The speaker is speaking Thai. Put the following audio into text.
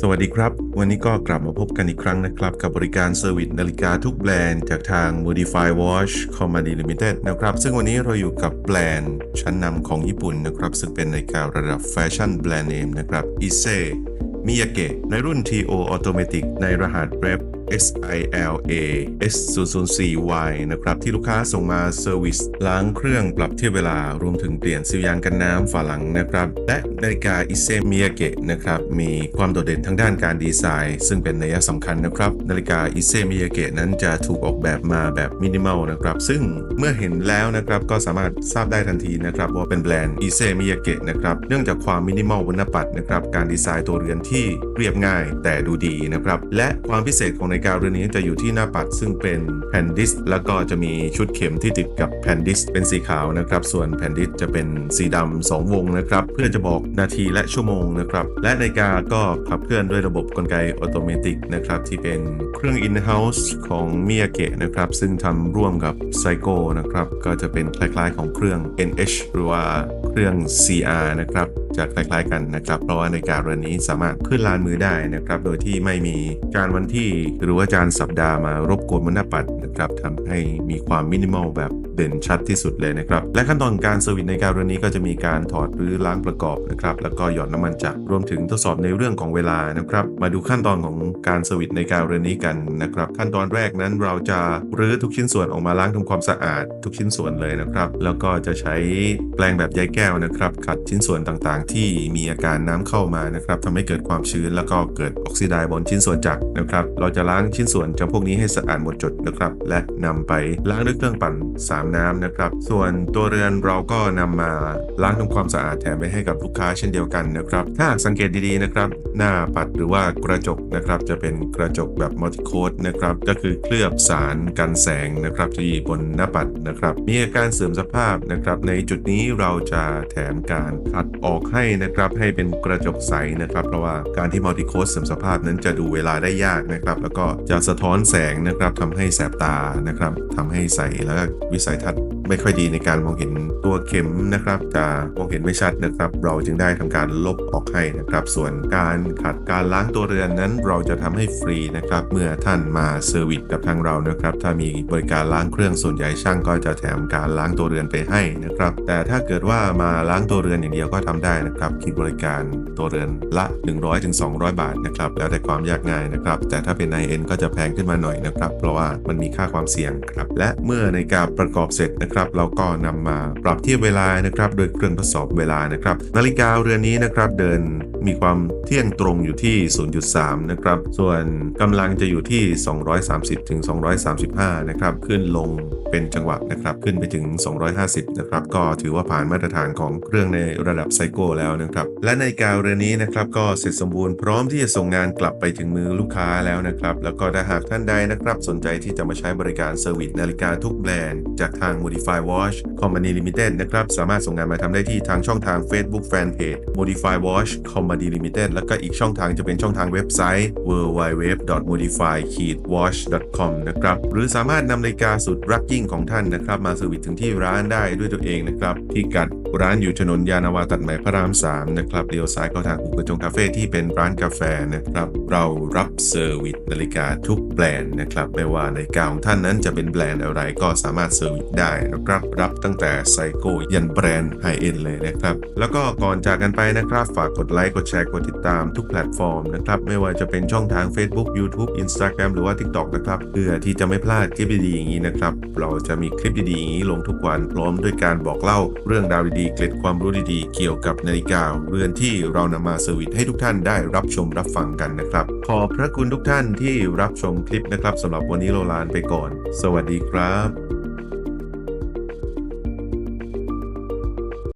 สวัสดีครับ วันนี้ก็กลับมาพบกันอีกครั้งนะครับ กับบริการเซอร์วิสนาฬิกาทุกแบรนด์จากทาง Modify Watch Company Limited นะครับ ซึ่งวันนี้เราอยู่กับแบรนด์ชั้นนำของญี่ปุ่นนะครับ ซึ่งเป็นนาฬิการะดับแฟชั่นแบรนด์เนมนะครับ Ise Miyake ในรุ่น TO Automatic ในรหัส Rep SILA S004Y นะครับที่ลูกค้าส่งมาเซอร์วิสล้างเครื่องปรับเทียบเวลารวมถึงเปลี่ยนซีลยางกันน้ำฝาหลังนะครับและนาฬิกา Ise Miyake นะครับมีความโดดเด่นทางด้านการดีไซน์ ซึ่งเป็นนัยสำคัญนะครับนาฬิกา Ise Miyake นั้นจะถูกออกแบบมาแบบมินิมอลนะครับซึ่งเมื่อเห็นแล้วนะครับก็สามารถทราบได้ทันทีนะครับว่าเป็นแบรนด์ Ise Miyake นะครับเนื่องจากความมินิมอลบนหน้าปัดนะครับการดีไซน์ตัวเรือนที่เรียบง่ายแต่ดูดีนะครับและความพิเศษของนาฬิกาเรือนนี้จะอยู่ที่หน้าปัดซึ่งเป็นแผ่นดิสก์แล้วก็จะมีชุดเข็มที่ติดกับแผ่นดิสก์เป็นสีขาวนะครับ ส่วนแผ่นดิสก์จะเป็นสีดำสองวงนะครับ เพื่อจะบอกนาทีและชั่วโมงนะครับ และนาฬิกาก็ขับเคลื่อนด้วยระบบกลไกอัตโนมัตินะครับ ที่เป็นเครื่อง in-house ของมิยาเกะนะครับ ซึ่งทำร่วมกับไซโกนะครับ ก็จะเป็นคล้ายๆ ของเครื่อง NH หรือว่าเครื่อง CR นะครับจะคล้ายๆกันนะครับ เพราะว่านาฬิกาเรือนนี้สามารถขึ้นลานมือได้นะครับ โดยที่ไม่มีจานวันที่หรืหรือว่าจารย์สัปดาห์มารบกวนมนหน้าปัดนะครับทำให้มีความมินิมอลแบบ เด่นชัดที่สุดเลยนะครับ และขั้นตอนการเซอร์วิสในการเรือนนี้ก็จะมีการถอดหรือล้างประกอบนะครับ แล้วก็หยอดน้ำมันจักรรวมถึงทดสอบในเรื่องของเวลานะครับ มาดูขั้นตอนของการเซอร์วิสในการเรือนนี้กันนะครับ ขั้นตอนแรกนั้นเราจะรื้อทุกชิ้นส่วนออกมาล้างทำความสะอาด ทุกชิ้นส่วนเลยนะครับ แล้วก็จะใช้แปรงแบบใยแก้วนะครับ ขัดชิ้นส่วนต่างๆ ที่มีอาการน้ำเข้ามานะครับทำให้เกิดความชื้น แล้วก็เกิดออกซิไดซ์บนชิ้นส่วนจักรนะครับ เราจะล้างชิ้นส่วนจำพวกนี้ให้สะอาดหมดจดนะครับ และนำไปล้างด้วยเครื่องปั่น3น้ำนะครับ ส่วนตัวเรือนเราก็นำมาล้างทำความสะอาดแถมไปให้กับลูกค้าเช่นเดียวกันนะครับ ถ้าหากสังเกตดีๆนะครับ หน้าปัดหรือว่ากระจกนะครับ จะเป็นกระจกแบบมัลติโคดนะครับ ก็คือเคลือบสารกันแสงนะครับที่บนหน้าปัดนะครับ มีอาการเสื่อมสภาพนะครับ ในจุดนี้เราจะแถมการขัดออกให้นะครับ ให้เป็นกระจกใสนะครับ เพราะว่าการที่มัลติโคดเสื่อมสภาพนั้นจะดูเวลาได้ยากนะครับ แล้วก็จะสะท้อนแสงนะครับทำให้แสบตานะครับทำให้ใสแล้วก็วิสัยทัศน์ ไม่ค่อยดีในการมองเห็นตัวเข็มนะครับจะมองเห็นไม่ชัดนะครับ เราจึงได้ทำการลบออกให้นะครับ ส่วนการขัดการล้างตัวเรือนนั้น เราจะทำให้ฟรีนะครับ เมื่อท่านมาเซอร์วิสกับทางเรานะครับ ถ้ามีบริการล้างเครื่องส่วนใหญ่ช่างก็จะแถมการล้างตัวเรือนไปให้นะครับ แต่ถ้าเกิดว่ามาล้างตัวเรือนอย่างเดียวก็ทำได้นะครับ คิดบริการตัวเรือนละ 100-200 บาทนะครับ แล้วแต่ความยากง่ายนะครับ แต่ถ้าเป็น i n ก็จะแพงขึ้นมาหน่อยนะครับ เพราะว่ามันมีค่าความเสี่ยงครับ และเมื่อในการประกอบเสร็จนะครับเราก็นำมาปรับเทียบเวลานะครับโดยเครื่องทดสอบเวลานะครับ นาฬิกาเรือนนี้นะครับเดิน มีความเที่ยงตรงอยู่ที่ 0.3 นะครับ ส่วนกำลังจะอยู่ที่ 230ถึง235 นะครับ ขึ้นลงเป็นจังหวะนะครับ ขึ้นไปถึง 250 นะครับ ก็ถือว่าผ่านมาตรฐานของเครื่องในระดับไซโก้แล้วนะครับ และในาฬิกาเรือนนี้นะครับก็เสร็จสมบูรณ์พร้อมที่จะส่งงานกลับไปถึงมือลูกค้าแล้วนะครับ แล้วก็ถ้าหากท่านใดนะครับสนใจที่จะมาใช้บริการเซอร์วิสนาฬิกาทุกแบรนด์จากทาง Modify Watch Company Limited นะครับ สามารถส่งงานมาทำได้ที่ทางช่องทาง Facebook Fanpage Modify Watch Company Limited แล้วก็อีกช่องทางจะเป็นช่องทางเว็บไซต์ www.modify-watch.com นะครับหรือสามารถนำนาฬิกาสุดรักยิ่งของท่านนะครับมาเซอร์วิสถึงที่ร้านได้ด้วยตัวเองนะครับที่กัดร้านอยู่ถนนยานาวาตัดใหม่พระราม 3 นะครับเลี้ยวซ้ายเข้าทางหูกจงคาเฟ่ที่เป็นร้านกาแฟนะครับเรารับเซอร์วิสนาฬิกาทุกแบรนด์นะครับไม่ว่านาฬิกาของท่านนั้นจะเป็นแบรนด์อะไรก็สามารถเซอร์วิสได้นะครับรับตั้งแต่ไซโก้ยันแบรนด์ไฮเอ็นเลยนะครับแล้วก็ก่อนจากกันไปนะครับฝากกดไลค์กดแชร์กดติดตามทุกแพลตฟอร์มนะครับไม่ว่าจะเป็นช่องทาง Facebook YouTube Instagram หรือว่า TikTok นะครับเพื่อที่จะไม่พลาดคลิปดีๆอย่างนี้นะครับเราจะมีคลิปดีๆอย่างนี้ลงทุกวันพร้อมด้วยการบอกเล่าเรื่องราวดีๆเกร็ดความรู้ดีๆ เกี่ยวกับนาฬิกาเรือนที่เรานำมาเซอร์วิสให้ทุกท่านได้รับชมรับฟังกันนะครับขอบพระคุณทุกท่านที่รับชมคลิปนะครับสำหรับวันนี้เรลานไปก่อน สวัสดีครับ